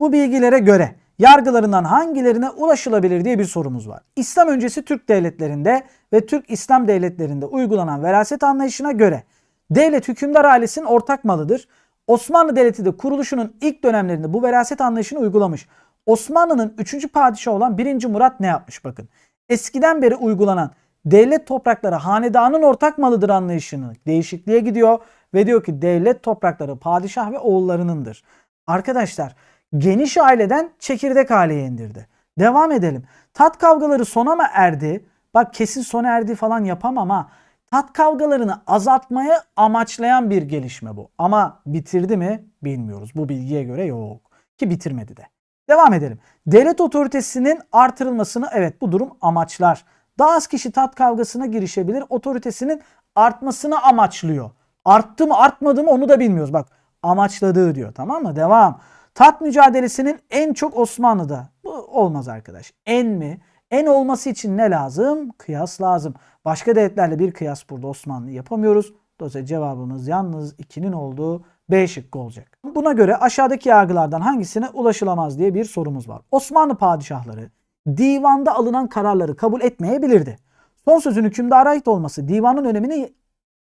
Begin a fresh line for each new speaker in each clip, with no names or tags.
Bu bilgilere göre yargılarından hangilerine ulaşılabilir diye bir sorumuz var. İslam öncesi Türk devletlerinde ve Türk İslam devletlerinde uygulanan veraset anlayışına göre devlet hükümdar ailesinin ortak malıdır. Osmanlı Devleti de kuruluşunun ilk dönemlerinde bu veraset anlayışını uygulamış. Osmanlı'nın 3. padişahı olan 1. Murat ne yapmış bakın. Eskiden beri uygulanan devlet toprakları hanedanın ortak malıdır anlayışını değişikliğe gidiyor ve diyor ki devlet toprakları padişah ve oğullarınındır. Arkadaşlar geniş aileden çekirdek aileye indirdi. Devam edelim. Tat kavgaları sona mı erdi? Bak kesin sona erdi falan yapamam ama tat kavgalarını azaltmaya amaçlayan bir gelişme bu. Ama bitirdi mi bilmiyoruz. Bu bilgiye göre yok. Ki bitirmedi de. Devam edelim. Devlet otoritesinin artırılmasını evet bu durum amaçlar. Daha az kişi tat kavgasına girişebilir. Otoritesinin artmasını amaçlıyor. Arttı mı artmadı mı onu da bilmiyoruz. Bak amaçladığı diyor tamam mı? Devam. Tat mücadelesinin en çok Osmanlı'da. Bu olmaz arkadaş. En mi? En olması için ne lazım? Kıyas lazım. Başka devletlerle bir kıyas burada Osmanlı yapamıyoruz. Dolayısıyla cevabımız yalnız 2'nin olduğu B şıkkı olacak. Buna göre aşağıdaki yargılardan hangisine ulaşılamaz diye bir sorumuz var. Osmanlı padişahları divanda alınan kararları kabul etmeyebilirdi. Son sözün hükümdara ait olması divanın önemini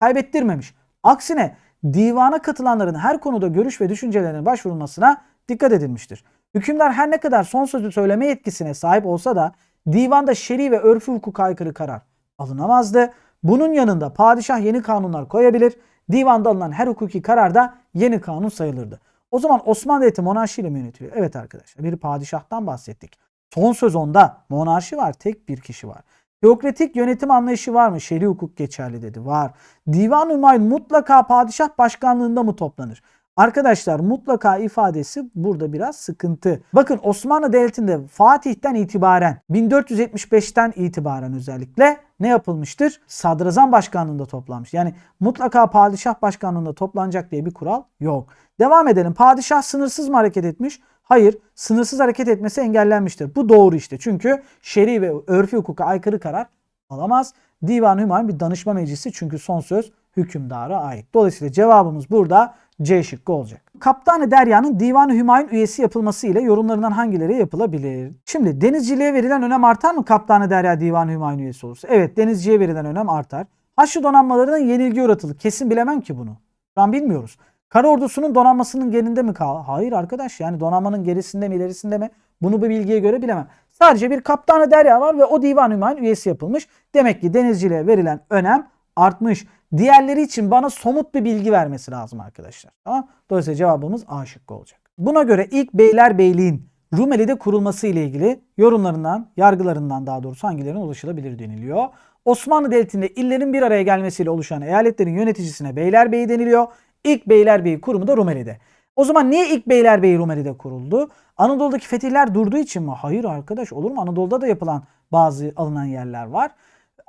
kaybettirmemiş. Aksine divana katılanların her konuda görüş ve düşüncelerine başvurulmasına dikkat edilmiştir. Hükümdar her ne kadar son sözü söyleme yetkisine sahip olsa da divanda şer'i ve örfü hukuka aykırı karar alınamazdı. Bunun yanında padişah yeni kanunlar koyabilir. Divanda alınan her hukuki karar da yeni kanun sayılırdı. O zaman Osmanlı Devleti monarşiyle mi yönetiliyor? Evet arkadaşlar bir padişahtan bahsettik. Son söz onda. Monarşi var. Tek bir kişi var. Teokratik yönetim anlayışı var mı? Şer'i hukuk geçerli dedi. Var. Divan-ı Hümayun mutlaka padişah başkanlığında mı toplanır? Arkadaşlar mutlaka ifadesi burada biraz sıkıntı. Bakın Osmanlı Devleti'nde Fatih'ten itibaren 1475'ten itibaren özellikle ne yapılmıştır? Sadrazam başkanlığında toplanmış. Yani mutlaka padişah başkanlığında toplanacak diye bir kural yok. Devam edelim. Padişah sınırsız mı hareket etmiş? Hayır. Sınırsız hareket etmesi engellenmiştir. Bu doğru işte. Çünkü şer'i ve örfi hukuka aykırı karar alamaz. Divan-ı Hümayun bir danışma meclisi çünkü son söz hükümdara ait. Dolayısıyla cevabımız burada C şıkkı olacak. Kaptanı Derya'nın Divan-ı Hümayun üyesi yapılması ile yorumlarından hangileri yapılabilir? Şimdi denizciliğe verilen önem artar mı Kaptanı Derya Divan-ı Hümayun üyesi olursa? Evet denizciye verilen önem artar. Haçlı donanmalarına yenilgi uğratılır. Kesin bilemem ki bunu. Şu an bilmiyoruz. Kara ordusunun donanmasının gerinde mi kal? Hayır arkadaş yani donanmanın gerisinde mi ilerisinde mi? Bunu bu bilgiye göre bilemem. Sadece bir Kaptanı Derya var ve o Divan-ı Hümayun üyesi yapılmış. Demek ki denizciliğe verilen önem artmış. Diğerleri için bana somut bir bilgi vermesi lazım arkadaşlar. Tamam? Dolayısıyla cevabımız A şıkkı olacak. Buna göre ilk Beylerbeyliğin Rumeli'de kurulması ile ilgili yorumlarından, yargılarından daha doğrusu hangilerine ulaşılabilir deniliyor. Osmanlı Devleti'nde illerin bir araya gelmesiyle oluşan eyaletlerin yöneticisine Beylerbeyi deniliyor. İlk Beylerbeyi kurumu da Rumeli'de. O zaman niye ilk Beylerbeyi Rumeli'de kuruldu? Anadolu'daki fetihler durduğu için mi? Hayır arkadaş olur mu? Anadolu'da da yapılan bazı alınan yerler var.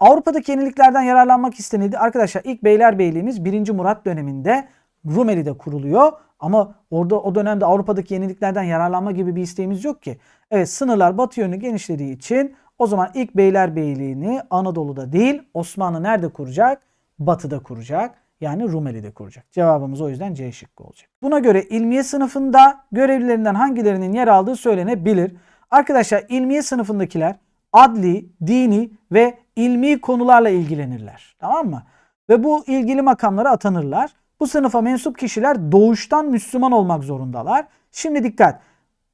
Avrupa'daki yeniliklerden yararlanmak istenildi. Arkadaşlar ilk Beylerbeyliğimiz 1. Murat döneminde Rumeli'de kuruluyor. Ama orada o dönemde Avrupa'daki yeniliklerden yararlanma gibi bir isteğimiz yok ki. Evet sınırlar batı yönü genişlediği için o zaman ilk Beylerbeyliğini Anadolu'da değil Osmanlı nerede kuracak? Batı'da kuracak. Yani Rumeli'de kuracak. Cevabımız o yüzden C şıkkı olacak. Buna göre ilmiye sınıfında görevlilerinden hangilerinin yer aldığı söylenebilir. Arkadaşlar ilmiye sınıfındakiler adli, dini ve ilmi konularla ilgilenirler. Tamam mı? Ve bu ilgili makamlara atanırlar. Bu sınıfa mensup kişiler doğuştan Müslüman olmak zorundalar. Şimdi dikkat.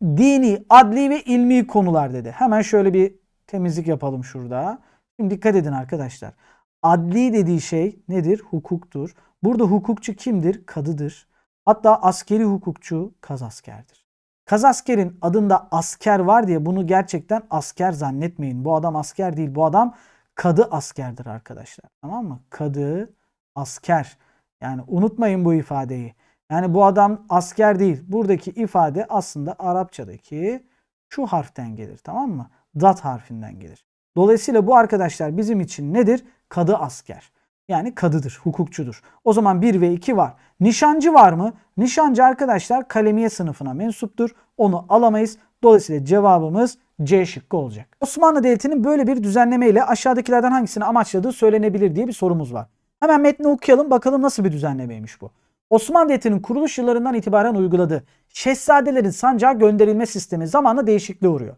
Dini, adli ve ilmi konular dedi. Hemen şöyle bir temizlik yapalım şurada. Şimdi dikkat edin arkadaşlar. Adli dediği şey nedir? Hukuktur. Burada hukukçu kimdir? Kadıdır. Hatta askeri hukukçu kazaskerdir. Kazaskerin adında asker var diye bunu gerçekten asker zannetmeyin. Bu adam asker değil. Bu adam kadı askerdir arkadaşlar. Tamam mı? Kadı asker. Yani unutmayın bu ifadeyi. Yani bu adam asker değil. Buradaki ifade aslında Arapçadaki şu harften gelir. Tamam mı? Dat harfinden gelir. Dolayısıyla bu arkadaşlar bizim için nedir? Kadı asker. Yani kadıdır, hukukçudur. O zaman 1 ve 2 var. Nişancı var mı? Nişancı arkadaşlar kalemiye sınıfına mensuptur. Onu alamayız. Dolayısıyla cevabımız C şıkkı olacak. Osmanlı Devleti'nin böyle bir düzenleme ile aşağıdakilerden hangisini amaçladığı söylenebilir diye bir sorumuz var. Hemen metni okuyalım bakalım nasıl bir düzenlemeymiş bu. Osmanlı Devleti'nin kuruluş yıllarından itibaren uyguladığı şehzadelerin sancağa gönderilme sistemi zamanla değişikliğe uğruyor.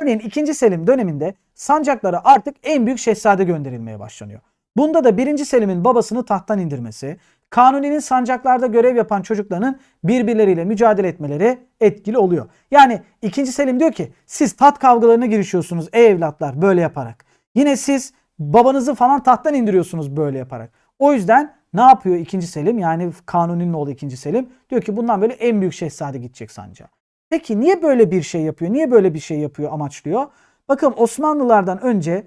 Örneğin 2. Selim döneminde sancaklara artık en büyük şehzade gönderilmeye başlanıyor. Bunda da 1. Selim'in babasını tahttan indirmesi, Kanuni'nin sancaklarda görev yapan çocukların birbirleriyle mücadele etmeleri etkili oluyor. Yani 2. Selim diyor ki siz tat kavgalarına girişiyorsunuz ey evlatlar böyle yaparak. Yine siz babanızı falan tahttan indiriyorsunuz böyle yaparak. O yüzden ne yapıyor 2. Selim yani Kanuni'nin oğlu 2. Selim? Diyor ki bundan böyle en büyük şehzade gidecek sancağa. Peki niye böyle bir şey yapıyor? Niye böyle bir şey yapıyor, amaçlıyor? Bakın Osmanlılardan önce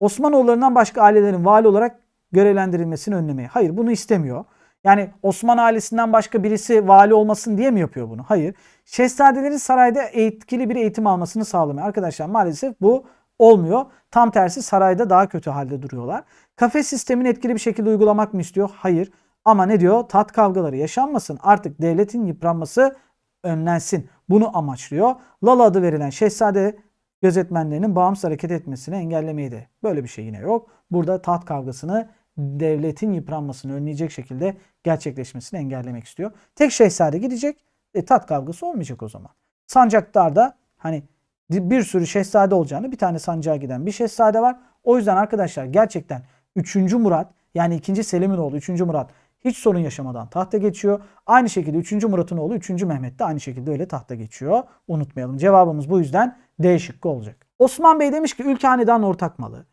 Osmanoğullarından başka ailelerin vali olarak görevlendirilmesini önlemeyi. Hayır bunu istemiyor. Yani Osman ailesinden başka birisi vali olmasın diye mi yapıyor bunu? Hayır. Şehzadelerin sarayda etkili bir eğitim almasını sağlamıyor. Arkadaşlar maalesef bu olmuyor. Tam tersi sarayda daha kötü halde duruyorlar. Kafes sistemini etkili bir şekilde uygulamak mı istiyor? Hayır. Ama ne diyor? Tat kavgaları yaşanmasın. Artık devletin yıpranması önlensin. Bunu amaçlıyor. Lala adı verilen şehzade gözetmenlerinin bağımsız hareket etmesini engellemeyi de. Böyle bir şey yine yok. Burada taht kavgasını devletin yıpranmasını önleyecek şekilde gerçekleşmesini engellemek istiyor. Tek şehzade gidecek. E, tat kavgası olmayacak o zaman. Sancaktarda hani bir sürü şehzade olacağını bir tane sancağa giden bir şehzade var. O yüzden arkadaşlar gerçekten 3. Murat yani 2. Selim'in oğlu 3. Murat hiç sorun yaşamadan tahta geçiyor. Aynı şekilde 3. Murat'ın oğlu 3. Mehmet de aynı şekilde öyle tahta geçiyor. Unutmayalım. Cevabımız bu yüzden D şıkkı olacak. Osman Bey demiş ki ülke hanedan ortak malı.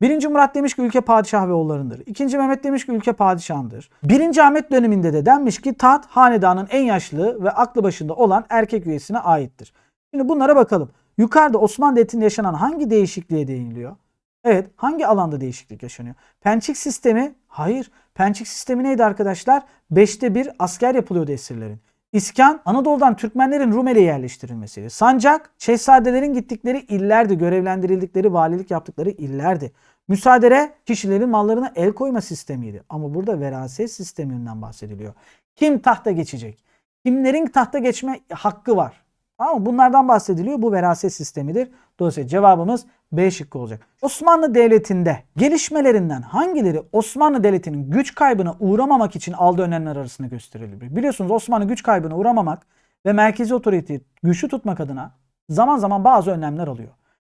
Birinci Murat demiş ki ülke padişah ve oğullarındır. İkinci Mehmet demiş ki ülke padişahındır. Birinci Ahmet döneminde de denmiş ki taht hanedanın en yaşlı ve aklı başında olan erkek üyesine aittir. Şimdi bunlara bakalım. Yukarıda Osmanlı Devleti'nde yaşanan hangi değişikliğe değiniliyor? Evet hangi alanda değişiklik yaşanıyor? Pençik sistemi? Hayır. Pençik sistemi neydi arkadaşlar? Beşte bir asker yapılıyordu esirlerin. İskan Anadolu'dan Türkmenlerin Rumeli'ye yerleştirilmesiydi. Sancak şehzadelerin gittikleri illerdi, görevlendirildikleri, valilik yaptıkları illerdi. Müsaadere kişilerin mallarına el koyma sistemiydi. Ama burada veraset sisteminden bahsediliyor. Kim tahta geçecek? Kimlerin tahta geçme hakkı var? Mı? Bunlardan bahsediliyor. Bu veraset sistemidir. Dolayısıyla cevabımız B şıkkı olacak. Osmanlı Devleti'nde gelişmelerinden hangileri Osmanlı Devleti'nin güç kaybına uğramamak için aldığı önlemler arasında gösterilir? Biliyorsunuz Osmanlı güç kaybına uğramamak ve merkezi otoriteyi güçlü tutmak adına zaman zaman bazı önlemler alıyor.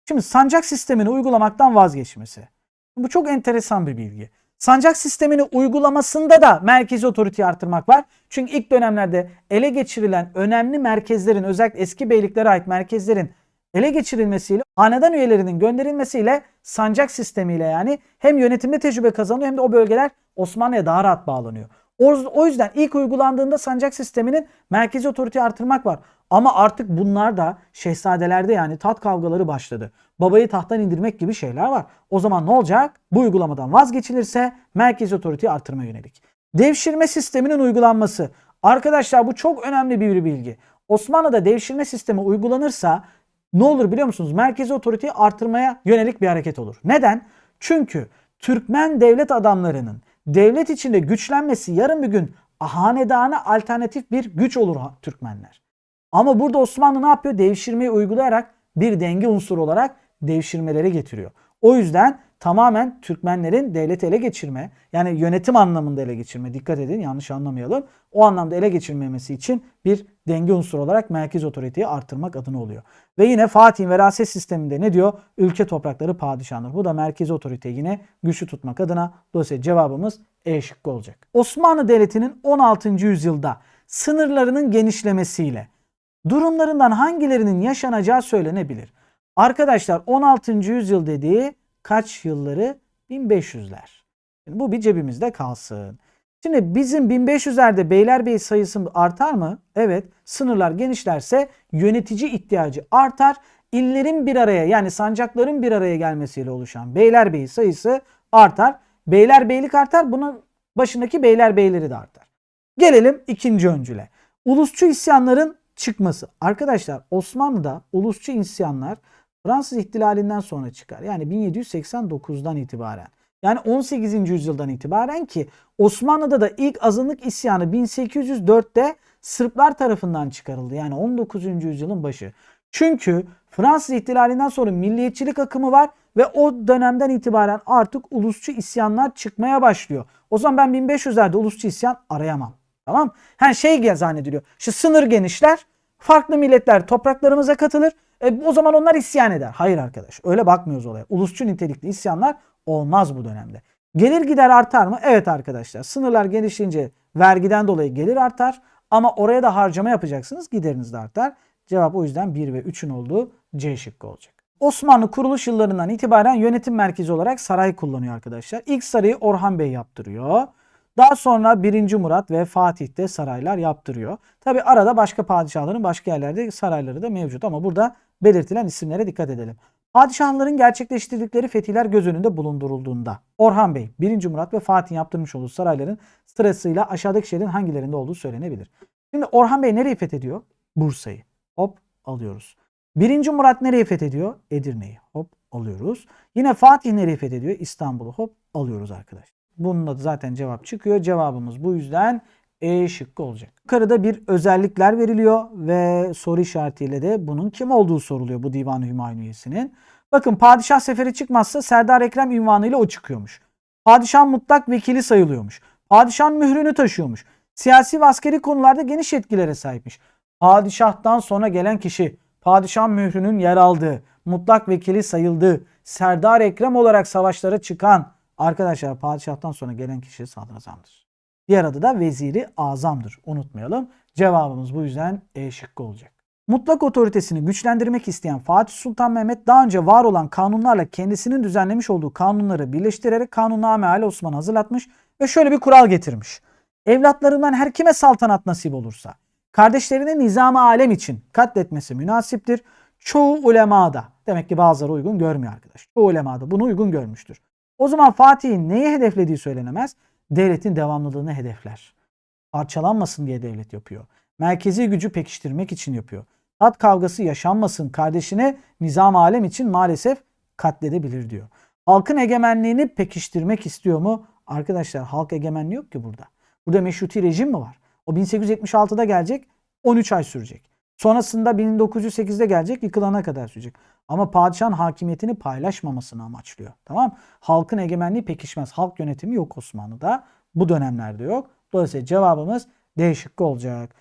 Şimdi sancak sistemini uygulamaktan vazgeçmesi. Bu çok enteresan bir bilgi. Sancak sistemini uygulamasında da merkezi otoriteyi artırmak var. Çünkü ilk dönemlerde ele geçirilen önemli merkezlerin özellikle eski beyliklere ait merkezlerin ele geçirilmesiyle hanedan üyelerinin gönderilmesiyle sancak sistemiyle yani hem yönetimde tecrübe kazanıyor hem de o bölgeler Osmanlı'ya daha rahat bağlanıyor. O, yüzden ilk uygulandığında sancak sisteminin merkezi otoriteyi artırmak var. Ama artık bunlar da şehzadelerde yani tat kavgaları başladı. Babayı tahttan indirmek gibi şeyler var. O zaman ne olacak? Bu uygulamadan vazgeçilirse merkezi otoriteyi artırma yönelik. Devşirme sisteminin uygulanması. Arkadaşlar bu çok önemli bir bilgi. Osmanlı'da devşirme sistemi uygulanırsa ne olur biliyor musunuz? Merkezi otoriteyi artırmaya yönelik bir hareket olur. Neden? Çünkü Türkmen devlet adamlarının devlet içinde güçlenmesi yarın bir gün hanedana alternatif bir güç olur Türkmenler. Ama burada Osmanlı ne yapıyor? Devşirmeyi uygulayarak bir denge unsuru olarak devşirmeleri getiriyor. O yüzden tamamen Türkmenlerin devleti ele geçirme yani yönetim anlamında ele geçirme dikkat edin yanlış anlamayalım. O anlamda ele geçirmemesi için bir denge unsuru olarak merkez otoriteyi artırmak adına oluyor. Ve yine Fatih'in veraset sisteminde ne diyor? Ülke toprakları padişahındır. Bu da merkezi otoriteyi yine güçlü tutmak adına. Dolayısıyla cevabımız E şıkkı olacak. Osmanlı Devleti'nin 16. yüzyılda sınırlarının genişlemesiyle durumlarından hangilerinin yaşanacağı söylenebilir. Arkadaşlar 16. yüzyıl dediği kaç yılları? 1500'ler. Yani bu bir cebimizde kalsın. Şimdi bizim 1500'lerde beylerbeyi sayısı artar mı? Evet. Sınırlar genişlerse yönetici ihtiyacı artar. İllerin bir araya yani sancakların bir araya gelmesiyle oluşan beylerbeyi sayısı artar. Beylerbeylik artar. Bunun başındaki beylerbeyleri de artar. Gelelim ikinci öncüle. Ulusçu isyanların çıkması. Arkadaşlar Osmanlı'da ulusçu isyanlar Fransız ihtilalinden sonra çıkar. Yani 1789'dan itibaren. Yani 18. yüzyıldan itibaren ki Osmanlı'da da ilk azınlık isyanı 1804'te Sırplar tarafından çıkarıldı. Yani 19. yüzyılın başı. Çünkü Fransız ihtilalinden sonra milliyetçilik akımı var ve o dönemden itibaren artık ulusçu isyanlar çıkmaya başlıyor. O zaman ben 1500'lerde ulusçu isyan arayamam. Tamam? Her şey zannediliyor. Şu sınır genişler Farklı milletler topraklarımıza katılır. E, o zaman onlar isyan eder. Hayır arkadaş öyle bakmıyoruz olaya. Ulusçu nitelikli isyanlar olmaz bu dönemde. Gelir gider artar mı? Evet arkadaşlar. Sınırlar genişleyince vergiden dolayı gelir artar. Ama oraya da harcama yapacaksınız. Gideriniz de artar. Cevap o yüzden 1 ve 3'ün olduğu C şıkkı olacak. Osmanlı kuruluş yıllarından itibaren yönetim merkezi olarak saray kullanıyor arkadaşlar. İlk sarayı Orhan Bey yaptırıyor. Daha sonra 1. Murat ve Fatih de saraylar yaptırıyor. Tabi arada başka padişahların başka yerlerde sarayları da mevcut ama burada belirtilen isimlere dikkat edelim. Padişahların gerçekleştirdikleri fetihler göz önünde bulundurulduğunda Orhan Bey, 1. Murat ve Fatih yaptırmış olduğu sarayların sırasıyla aşağıdaki şehrin hangilerinde olduğu söylenebilir. Şimdi Orhan Bey nereyi fethediyor? Bursa'yı. Hop alıyoruz. 1. Murat nereyi fethediyor? Edirne'yi. Hop alıyoruz. Yine Fatih nereyi fethediyor? İstanbul'u. Hop alıyoruz arkadaşlar. Bununla da zaten cevap çıkıyor. Cevabımız bu yüzden E şıkkı olacak. Yukarıda bir özellikler veriliyor ve soru işaretiyle de bunun kim olduğu soruluyor bu Divan-ı Hümayun üyesinin. Bakın padişah seferi çıkmazsa Serdar Ekrem ünvanıyla o çıkıyormuş. Padişah mutlak vekili sayılıyormuş. Padişah mührünü taşıyormuş. Siyasi ve askeri konularda geniş yetkilere sahipmiş. Padişahtan sonra gelen kişi padişah mührünün yer aldığı, mutlak vekili sayıldığı, Serdar Ekrem olarak savaşlara çıkan arkadaşlar padişahtan sonra gelen kişi sadrazamdır. Diğer adı da veziri azamdır. Unutmayalım. Cevabımız bu yüzden E şıkkı olacak. Mutlak otoritesini güçlendirmek isteyen Fatih Sultan Mehmet daha önce var olan kanunlarla kendisinin düzenlemiş olduğu kanunları birleştirerek Kanunname Ali Osman hazırlatmış ve şöyle bir kural getirmiş. Evlatlarından her kime saltanat nasip olursa kardeşlerini nizam alem için katletmesi münasiptir. Çoğu ulema da demek ki bazıları uygun görmüyor arkadaş. Çoğu ulema da bunu uygun görmüştür. O zaman Fatih'in neyi hedeflediği söylenemez. Devletin devamlılığını hedefler. Parçalanmasın diye devlet yapıyor. Merkezi gücü pekiştirmek için yapıyor. Tat kavgası yaşanmasın kardeşine nizam alem için maalesef katledebilir diyor. Halkın egemenliğini pekiştirmek istiyor mu? Arkadaşlar halk egemenliği yok ki burada. Burada meşruti rejim mi var? O 1876'da gelecek 13 ay sürecek. Sonrasında 1908'de gelecek yıkılana kadar sürecek. Ama padişahın hakimiyetini paylaşmamasını amaçlıyor. Tamam Halkın egemenliği pekişmez. Halk yönetimi yok Osmanlı'da. Bu dönemlerde yok. Dolayısıyla cevabımız D şıkkı olacak.